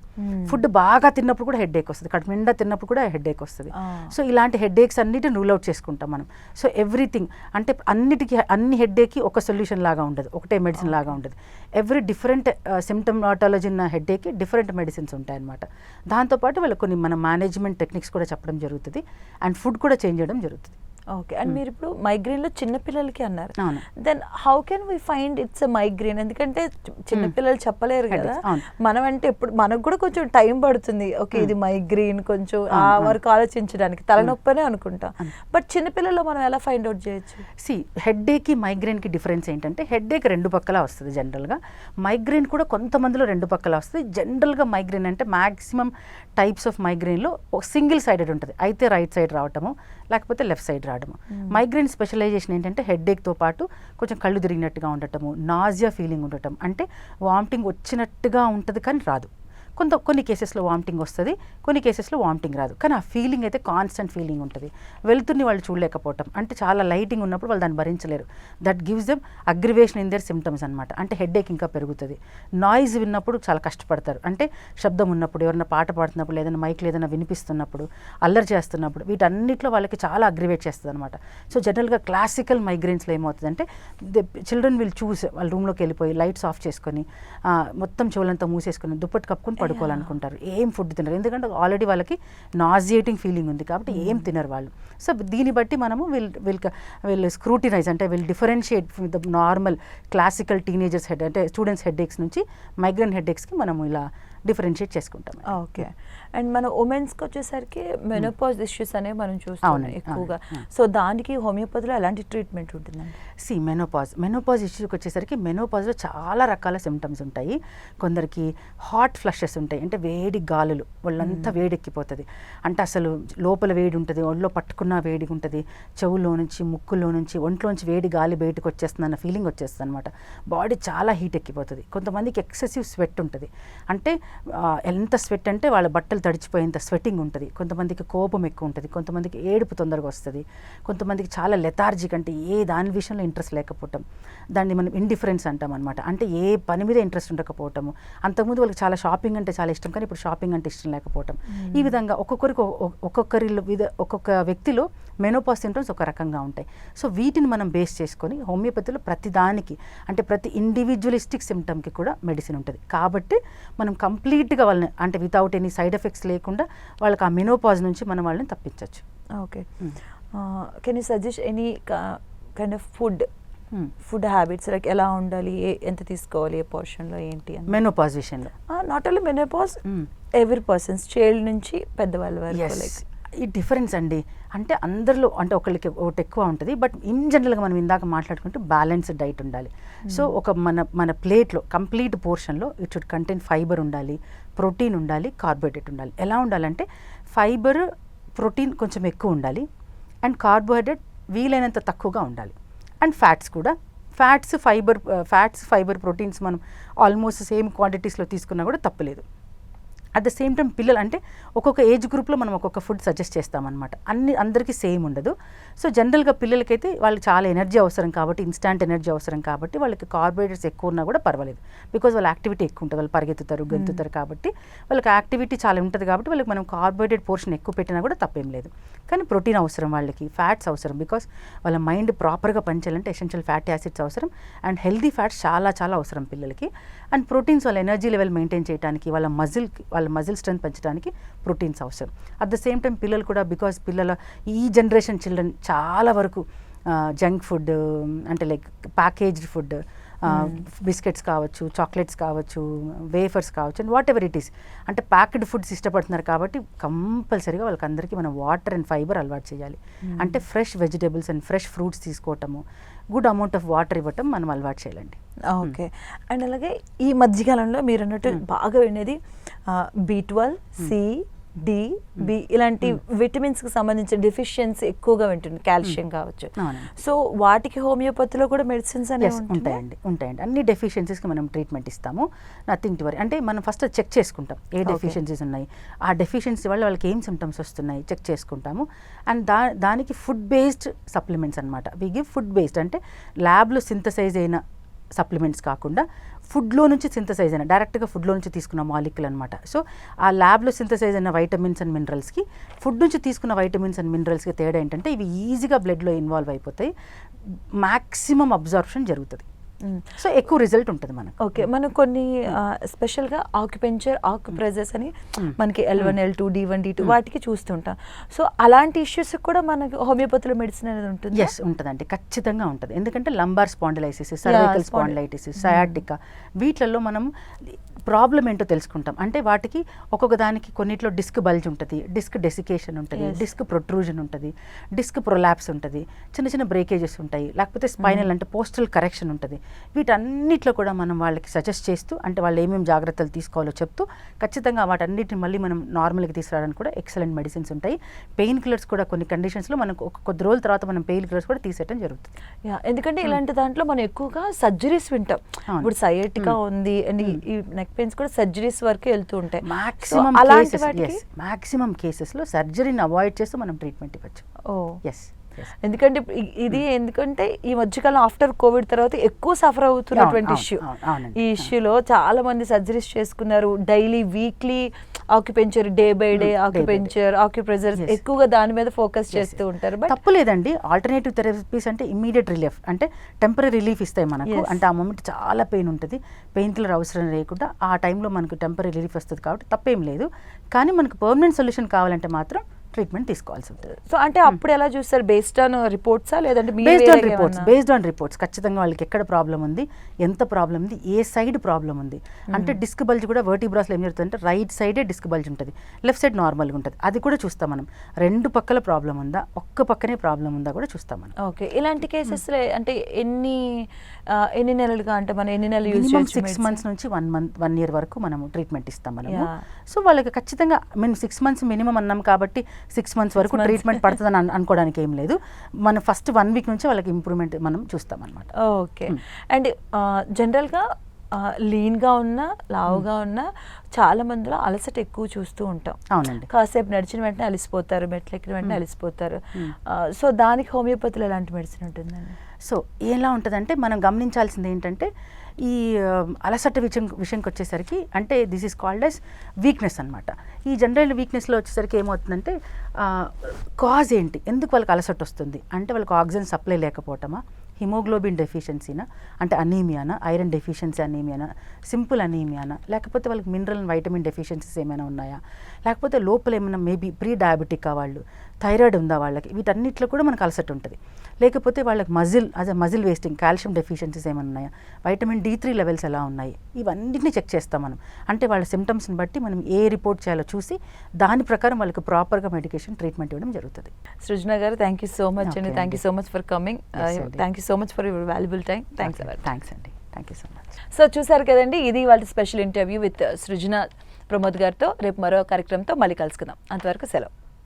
S2: ఫుడ్ బాగా తిన్నప్పుడు కూడా హెడేక్ వస్తుంది. కడుపు నిండా తిన్నప్పుడు కూడా హెడేక్ వస్తుంది. సో ఇలాంటి హెడేక్స్ అన్నిటిని రూల్ అవుట్ చేసుకుంటాం మనం. సో ఎవ్రీథింగ్ అంటే అన్నిటికీ అన్ని హెడేక్కి ఒక సొల్యూషన్ లాగా ఉండదు. ఒకటే మెడిసిన్ లాగా ఉండదు. ఎవ్రీ డిఫరెంట్ సిమ్టమాటాలజీ ఉన్న హెడేక్కి డిఫరెంట్ మెడిసిన్స్ ఉంటాయి అనమాట దాంతోపాటు వాళ్ళకి కొన్ని మన మేనేజ్మెంట్ టెక్నిక్స్ కూడా చెప్పడం జరుగుతుంది. అండ్ ఫుడ్ కూడా చేంజ్ చేయడం జరుగుతుంది.
S1: ఓకే అండ్ మీరు ఇప్పుడు మైగ్రేన్లో చిన్న పిల్లలకి అన్నారు. Then how can we find it's a migraine ఎందుకంటే చి- చిన్న
S2: Hmm.
S1: పిల్లలు చెప్పలేరు కదా. మనం అంటే ఇప్పుడు మనకు కూడా కొంచెం టైం పడుతుంది. ఓకే ఇది మైగ్రేన్ కొంచెం ఆ. వరకు ఆలోచించడానికి. తలనొప్పనే అనుకుంటాం. బట్ చిన్న పిల్లల్లో మనం ఎలా ఫైండ్ అవుట్ చేయొచ్చు?
S2: సి హెడ్ఏక్కి మైగ్రేన్కి డిఫరెన్స్ ఏంటంటే హెడ్ఏక్ రెండు పక్కల వస్తుంది జనరల్గా మైగ్రేన్ కూడా కొంతమందిలో రెండు పక్కల వస్తుంది. జనరల్గా మైగ్రేన్ అంటే మ్యాక్సిమం టైప్స్ ఆఫ్ మైగ్రేన్లో సింగిల్ సైడెడ్ ఉంటుంది. అయితే రైట్ సైడ్ రావటము లేకపోతే లెఫ్ట్ సైడ్ రావడము మైగ్రేన్ స్పెషలైజేషన్ ఏంటంటే హెడ్ఏక్తో పాటు కొంచెం కళ్ళు తిరిగినట్టుగా ఉండటము నాజియా ఫీలింగ్ ఉండటం. అంటే వామిటింగ్ వచ్చినట్టుగా ఉంటుంది కానీ రాదు. కొంత కొన్ని కేసెస్లో వామిటింగ్ వస్తుంది కొన్ని కేసెస్లో వామిటింగ్ రాదు. కానీ ఆ ఫీలింగ్ అయితే కాన్స్టెంట్ ఫీలింగ్ ఉంటుంది. వెళ్తుని వాళ్ళు చూడలేకపోవటం. అంటే చాలా లైటింగ్ ఉన్నప్పుడు వాళ్ళు దాన్ని భరించలేరు. That gives them aggravation in their symptoms అనమాట అంటే హెడేక్ ఇంకా పెరుగుతుంది. నాయిస్ విన్నప్పుడు చాలా కష్టపడతారు. అంటే శబ్దం ఉన్నప్పుడు ఎవరైనా పాట పాడుతున్నప్పుడు ఏదైనా మైక్లు ఏదైనా వినిపిస్తున్నప్పుడు అల్లరి చేస్తున్నప్పుడు వీటన్నిటిలో వాళ్ళకి చాలా అగ్రివేట్ చేస్తుంది అనమాట సో జనరల్గా క్లాసికల్ మైగ్రేన్స్లో ఏమవుతుందంటే చిల్డ్రన్ విల్ చూస్ వాళ్ళ రూమ్లోకి వెళ్ళిపోయి లైట్స్ ఆఫ్ చేసుకొని మొత్తం చెవులంతా మూసేసుకొని దుప్పటి కప్పుకొని పడుకోవాలనుకుంటారు. ఏం ఫుడ్ తినరు. ఎందుకంటే ఆల్రెడీ వాళ్ళకి నాజియేటింగ్ ఫీలింగ్ ఉంది కాబట్టి ఏం తినరు వాళ్ళు. సో దీన్ని బట్టి మనము విల్ విల్ విల్ స్క్రూటినైజ్ అంటే will differentiate the normal classical teenagers head అంటే స్టూడెంట్స్ హెడేక్స్ నుంచి మైగ్రేన్ హెడేక్స్కి మనము ఇలా డిఫరెన్షియేట్ చేసుకుంటాం.
S1: ఓకే. అండ్ మన ఉమెన్స్కి వచ్చేసరికి మెనోపాజ్ ఇష్యూస్ అనేవి మనం చూస్తాం ఎక్కువగా. సో దానికి హోమియోపతిలో ఎలాంటి ట్రీట్మెంట్ ఉంటుందండి?
S2: C menopause. మెనోపాజ్ ఇష్యూకి వచ్చేసరికి మెనోపాజ్లో చాలా రకాల సిమ్టమ్స్ ఉంటాయి. కొందరికి హాట్ ఫ్లషెస్ ఉంటాయి. అంటే వేడి గాలులు వాళ్ళంతా వేడెక్కిపోతుంది. అంటే అసలు లోపల వేడి ఉంటుంది ఒళ్ళో పట్టుకున్న వేడిగా ఉంటుంది చెవులో నుంచి ముక్కులో నుంచి ఒంట్లోంచి వేడి గాలి బయటకు వచ్చేస్తుంది అన్న ఫీలింగ్ వచ్చేస్తుంది అనమాట బాడీ చాలా హీట్ ఎక్కిపోతుంది. కొంతమందికి ఎక్సెసివ్ స్వెట్ ఉంటుంది. అంటే ఎంత స్వెట్ అంటే వాళ్ళ బట్టలు తడిచిపోయేంత స్వెట్టింగ్ ఉంటుంది. కొంతమందికి కోపం ఎక్కువ ఉంటుంది. కొంతమందికి ఏడుపు తొందరగా వస్తుంది. కొంతమందికి చాలా లెథార్జిక్ అంటే ఏ దాని విషయంలో ఇంట్రెస్ట్ లేకపోవటం. దాన్ని మనం ఇండిఫరెన్స్ అంటాం అనమాట అంటే ఏ పని మీద ఇంట్రెస్ట్ ఉండకపోవటము. అంతకుముందు వాళ్ళకి చాలా షాపింగ్ అంటే చాలా ఇష్టం. కానీ ఇప్పుడు షాపింగ్ అంటే ఇష్టం లేకపోవటం. ఈ విధంగా ఒక్కొక్కరికి ఒక్కొక్కరి విధ ఒక్కొక్క వ్యక్తిలో మెనోపాస్ సింటమ్స్ ఒక రకంగా ఉంటాయి. సో వీటిని మనం బేస్ చేసుకొని హోమియోపతిలో ప్రతి దానికి అంటే ప్రతి ఇండివిజువలిస్టిక్ సిమ్టమ్కి కూడా మెడిసిన్ ఉంటుంది. కాబట్టి మనం కంప్లీట్గా వాళ్ళని అంటే వితౌట్ ఎనీ సైడ్ ఎఫెక్ట్స్ లేకుండా వాళ్ళకి ఆ మెనోపాజ్ నుంచి మనం వాళ్ళని తప్పించవచ్చు
S1: okay. Can you suggest any kind of food food habits like ఎలా ఉండాలి? ఏ- ఎంత తీసుకోవాలి? ఏ పోర్షన్లో ఏంటి అని?
S2: మెనోపాజ్ విషయంలో
S1: not only menopause. Every persons child నుంచి పెద్దవాళ్ళ వరకు లైక్
S2: ఈ డిఫరెన్స్ అండి. అంటే అందరిలో అంటే ఒకరికి ఒకటి ఎక్కువ ఉంటుంది బట్ ఇన్ జనరల్గా మనం ఇందాక మాట్లాడుకుంటే బ్యాలెన్స్డ్ డైట్ ఉండాలి. సో ఒక మన మన ప్లేట్లో కంప్లీట్ పోర్షన్లో ఇట్ షుడ్ కంటైన్ ఫైబర్ ఉండాలి ప్రోటీన్ ఉండాలి కార్బోహైడ్రేట్ ఉండాలి. ఎలా ఉండాలంటే ఫైబర్ ప్రోటీన్ కొంచెం ఎక్కువ ఉండాలి అండ్ కార్బోహైడ్రేట్ వీలైనంత తక్కువగా ఉండాలి. అండ్ ఫ్యాట్స్ కూడా. Fats fibre fats fibre proteins మనం ఆల్మోస్ట్ సేమ్ క్వాంటిటీస్లో తీసుకున్నా కూడా తప్పలేదు. అట్ ద సేమ్ టైం పిల్లలు అంటే ఒక్కొక్క ఏజ్ గ్రూప్లో మనం ఒక్కొక్క ఫుడ్ సజెస్ట్ చేస్తామన్నమాట. అన్ని అందరికీ సేమ్ ఉండదు. సో జనరల్గా పిల్లలకైతే వాళ్ళకి చాలా ఎనర్జీ అవసరం కాబట్టి ఇన్స్టాంట్ ఎనర్జీ అవసరం కాబట్టి వాళ్ళకి కార్బోహైడ్రేట్స్ ఎక్కువ ఉన్నా కూడా పర్వాలేదు. బికాజ్ వాళ్ళ యాక్టివిటీ ఎక్కువ ఉంటుంది. వాళ్ళు పరిగెత్తుతారు గెంతుతారు కాబట్టి వాళ్ళకి యాక్టివిటీ చాలా ఉంటుంది కాబట్టి వాళ్ళకి మనం కార్బోహైడ్రేట్ పోర్షన్ ఎక్కువ పెట్టినా కూడా తప్పేం లేదు. కానీ ప్రోటీన్ అవసరం వాళ్ళకి ఫ్యాట్స్ అవసరం బికాస్ వాళ్ళ మైండ్ ప్రాపర్గా పనిచేయాలంటే ఎసెన్షియల్ ఫ్యాటీ యాసిడ్స్ అవసరం అండ్ హెల్దీ ఫ్యాట్స్ చాలా చాలా అవసరం పిల్లలకి. అండ్ ప్రోటీన్స్ వాళ్ళ ఎనర్జీ లెవెల్ మెయింటైన్ చేయడానికి వాళ్ళ మజిల్ వాళ్ళ మజిల్ స్ట్రెంత్ పెంచడానికి ప్రోటీన్స్ అవసరం. అట్ ద సేమ్ టైం పిల్లలు కూడా బికాస్ పిల్లల ఈ జనరేషన్ చిల్డ్రన్ చాలా వరకు జంక్ ఫుడ్ అంటే లైక్ ప్యాకేజ్డ్ ఫుడ్ బిస్కెట్స్ కావచ్చు చాక్లెట్స్ కావచ్చు వేఫర్స్ కావచ్చు and whatever it is అంటే ప్యాక్డ్ ఫుడ్స్ ఇష్టపడుతున్నారు కాబట్టి కంపల్సరీగా వాళ్ళకందరికీ మనం వాటర్ అండ్ ఫైబర్ అలవాటు చేయాలి. అంటే fresh vegetables and fresh fruits తీసుకోవటము good amount of water ఇవ్వటం మనం అలవాటు చేయాలండి.
S1: ఓకే అండ్ అలాగే ఈ మధ్యకాలంలో మీరు అన్నట్టు బాగా వినేది B twelve C D B ఇలాంటి విటమిన్స్కి సంబంధించిన డెఫిషియన్సీ ఎక్కువగా వింటుంది కాల్షియం కావచ్చు.
S2: అవునండి.
S1: సో వాటికి హోమియోపతిలో కూడా మెడిసిన్స్ అనేవి?
S2: ఉంటాయండి ఉంటాయండి. అన్ని డెఫిషియన్సీస్కి మనం ట్రీట్మెంట్ ఇస్తాము. నథింగ్ టు వరీ అంటే మనం ఫస్ట్ చెక్ చేసుకుంటాం ఏ. డెఫిషియన్సీస్ ఉన్నాయి. ఆ డెఫిషియన్సీ వల్ల వాళ్ళకి ఏం సిమ్టమ్స్ వస్తున్నాయి చెక్ చేసుకుంటాము. అండ్ దా దానికి ఫుడ్ బేస్డ్ సప్లిమెంట్స్ అనమాట వి గివ్ ఫుడ్ బేస్డ్ అంటే ల్యాబ్లో సింథసైజ్ అయిన సప్లిమెంట్స్ కాకుండా ఫుడ్లో నుంచి సింథసైజ్ అయిన డైరెక్ట్గా ఫుడ్లో నుంచి తీసుకున్న మాలిక్యుల్ అనమాట సో ఆ ల్యాబ్లో సింథసైజ్ అయిన వైటమిన్స్ అండ్ మినరల్స్కి ఫుడ్ నుంచి తీసుకున్న వైటమిన్స్ అండ్ మినరల్స్కి తేడా ఏంటంటే ఇవి ఈజీగా బ్లడ్లో ఇన్వాల్వ్ అయిపోతాయి. మ్యాక్సిమం అబ్జార్ప్షన్ జరుగుతుంది. సో ఎక్కువ రిజల్ట్ ఉంటుంది మనకు.
S1: ఓకే మనం కొన్ని స్పెషల్గా ఆక్యుపెంచర్ ఆక్యుప్రెజెస్ అని మనకి L one L two D one D two వాటికి చూస్తుంటాం. సో అలాంటి ఇష్యూస్ కూడా మనకి హోమియోపతిలో మెడిసిన్ అనేది ఉంటుంది?
S2: ఎస్ ఉంటుందండి. ఖచ్చితంగా ఉంటుంది. ఎందుకంటే lumbar spondylosis cervical spondylitis sciatica వీటిలలో మనం ప్రాబ్లం ఏంటో తెలుసుకుంటాం. అంటే వాటికి ఒక్కొక్క దానికి కొన్నిట్లో డిస్క్ బల్జ్ ఉంటుంది డిస్క్ డెసికేషన్ ఉంటుంది. డిస్క్ ప్రొట్రూజన్ ఉంటుంది డిస్క్ ప్రొలాప్స్ ఉంటుంది చిన్న చిన్న బ్రేకేజెస్ ఉంటాయి. లేకపోతే స్పైనల్ అంటే పోస్టల్ కరెక్షన్ ఉంటుంది. వీటన్నిటిలో కూడా మనం వాళ్ళకి సజెస్ట్ చేస్తూ అంటే వాళ్ళు ఏమేమి జాగ్రత్తలు తీసుకోవాలో చెప్తూ ఖచ్చితంగా వాటన్నిటిని మళ్ళీ మనం నార్మల్గా తీసుకురావడానికి కూడా ఎక్సలెంట్ మెడిసిన్స్ ఉంటాయి. పెయిన్ కిల్లర్స్ కూడా కొన్ని కండిషన్స్లో మనకు ఒక కొద్ది రోజుల తర్వాత మనం పెయిన్ కిల్లర్స్ కూడా తీసేయడం జరుగుతుంది.
S1: ఎందుకంటే ఇలాంటి దాంట్లో మనం ఎక్కువగా సర్జరీస్ వింటాం. ఇప్పుడు సైటికా ఉంది అండ్ ఈ నెక్ పెయిన్స్ కూడా సర్జరీస్ వరకే వెళ్తూ ఉంటాయి.
S2: మాక్సిమం
S1: అలాంటి
S2: మాక్సిమం కేసెస్లో సర్జరీని అవాయిడ్ చేస్తూ మనం ట్రీట్మెంట్ ఇవ్వచ్చు.
S1: ఓ.
S2: ఎస్
S1: ఎందుకంటే ఇది ఎందుకంటే ఈ మధ్యకాలం ఆఫ్టర్ కోవిడ్ తర్వాత ఎక్కువ సఫర్ అవుతున్నటువంటి ఇష్యూ. ఈ ఇష్యూలో చాలా మంది సర్జరీస్ చేసుకున్నారు. Daily weekly acupuncture day by day. Acupuncture acupressure. ఎక్కువగా దాని మీద ఫోకస్ చేస్తూ. ఉంటారు. బట్
S2: తప్పు లేదండి. ఆల్టర్నేటివ్ థెరపీస్ అంటే ఇమ్మీడియట్ రిలీఫ్ అంటే టెంపరీ రిలీఫ్ ఇస్తాయి మనకు. అంటే ఆ మూమెంట్ చాలా పెయిన్ ఉంటుంది. పెయిన్ కిల్లర్ అవసరం లేకుండా ఆ టైంలో మనకు టెంపరీ రిలీఫ్ వస్తుంది కాబట్టి తప్పేం లేదు. కానీ మనకు పర్మనెంట్ సొల్యూషన్ కావాలంటే మాత్రం ట్రీట్మెంట్ తీసుకోవాల్సి ఉంటుంది.
S1: సో అంటే అప్పుడు ఎలా చూస్తారు? బేస్డ్ ఆన్ రిపోర్ట్సా లేదంటే
S2: based on reports? Based on reports ఖచ్చితంగా వాళ్ళకి ఎక్కడ ప్రాబ్లం ఉంది? ఎంత ప్రాబ్లం ఉంది? ఏ సైడ్ ప్రాబ్లం ఉంది? అంటే డిస్క్ బల్జ్ కూడా వర్టిబ్రాస్లో ఏం జరుగుతుందంటే రైట్ సైడే డిస్క్ బల్జ్ ఉంటుంది. లెఫ్ట్ సైడ్ నార్మల్గా ఉంటుంది. అది కూడా చూస్తాం మనం. రెండు పక్కల ప్రాబ్లం ఉందా? ఒక్క పక్కనే ప్రాబ్లం ఉందా కూడా చూస్తాం మనం.
S1: ఓకే ఇలాంటి కేసెస్ అంటే ఎన్ని ఎన్ని నెలలుగా అంటే మనం ఎన్ని నెలలు యూజ్
S2: సిక్స్? మంత్స్ నుంచి వన్ మంత్ వన్ ఇయర్ వరకు మనము ట్రీట్మెంట్ ఇస్తాం మనము.
S1: Yeah.
S2: సో వాళ్ళకి ఖచ్చితంగా మేము సిక్స్ మంత్స్ మినిమం అన్నాం కాబట్టి సిక్స్ మంత్స్ వరకు. ట్రీట్మెంట్ పడుతుందని అను- అనుకోవడానికి ఏం లేదు. మనం ఫస్ట్ వన్ వీక్ నుంచి వాళ్ళకి ఇంప్రూవ్మెంట్ మనం చూస్తాం అనమాట
S1: ఓకే అండ్ జనరల్గా లీన్గా ఉన్న లావుగా ఉన్న చాలా మందిలో అలసట ఎక్కువ చూస్తూ ఉంటాం.
S2: అవునండి.
S1: కాసేపు నడిచిన వెంటనే అలిసిపోతారు మెట్లు ఎక్కిన వెంటనే అలిసిపోతారు. సో దానికి హోమియోపతిలో ఎలాంటి మెడిసిన్ ఉంటుందండి?
S2: సో ఎలా ఉంటుందంటే మనం గమనించాల్సింది ఏంటంటే ఈ అలసట విషయం విషయంకి వచ్చేసరికి అంటే this is called as weakness అనమాట ఈ జనరల్ వీక్నెస్లో వచ్చేసరికి ఏమవుతుందంటే కాజ్ ఏంటి? ఎందుకు వాళ్ళకి అలసట వస్తుంది? అంటే వాళ్ళకి ఆక్సిజన్ సప్లై లేకపోవటమా? హిమోగ్లోబిన్ డెఫిషియన్సీనా అంటే అనీమియానా ఐరన్ డెఫిషియన్సీ అనీమియానా సింపుల్ అనీమియానా లేకపోతే వాళ్ళకి మినరల్ వైటమిన్ డెఫిషియన్సీస్ ఏమైనా ఉన్నాయా? లేకపోతే లోపల ఏమైనా మేబీ ప్రీ డయాబెటిక్ వాళ్ళు థైరాయిడ్ ఉందా వాళ్ళకి వీటన్నిటిలో కూడా మనకు అలసట ఉంటుంది. లేకపోతే వాళ్ళకి మజిల్ అదే మజిల్ వేస్టింగ్ కాల్షియం డెఫిషియన్సీస్ ఏమైనా ఉన్నాయా? వైటమిన్ డి త్రీ లెవెల్స్ ఎలా ఉన్నాయి? ఇవన్నిటిని చెక్ చేస్తాం మనం. అంటే వాళ్ళ సిమ్టమ్స్ని బట్టి మనం ఏ రిపోర్ట్ చేయాలో చూసి దాని ప్రకారం వాళ్ళకి ప్రాపర్గా మెడికేషన్ ట్రీట్మెంట్ ఇవ్వడం జరుగుతుంది.
S1: సృజన గారు థ్యాంక్ యూ సో మచ్ అండి. Thank you. So much for coming. Thank you so much for your valuable time thanks
S2: thanks అండి. Thank you so much
S1: so చూసారు కదండి ఇది వాళ్ళ special interview with Srujana Pramod గారితో రేపు మరో కార్యక్రమంతో మళ్ళీ కలుసుకుందాం. అంతవరకు సెలవు.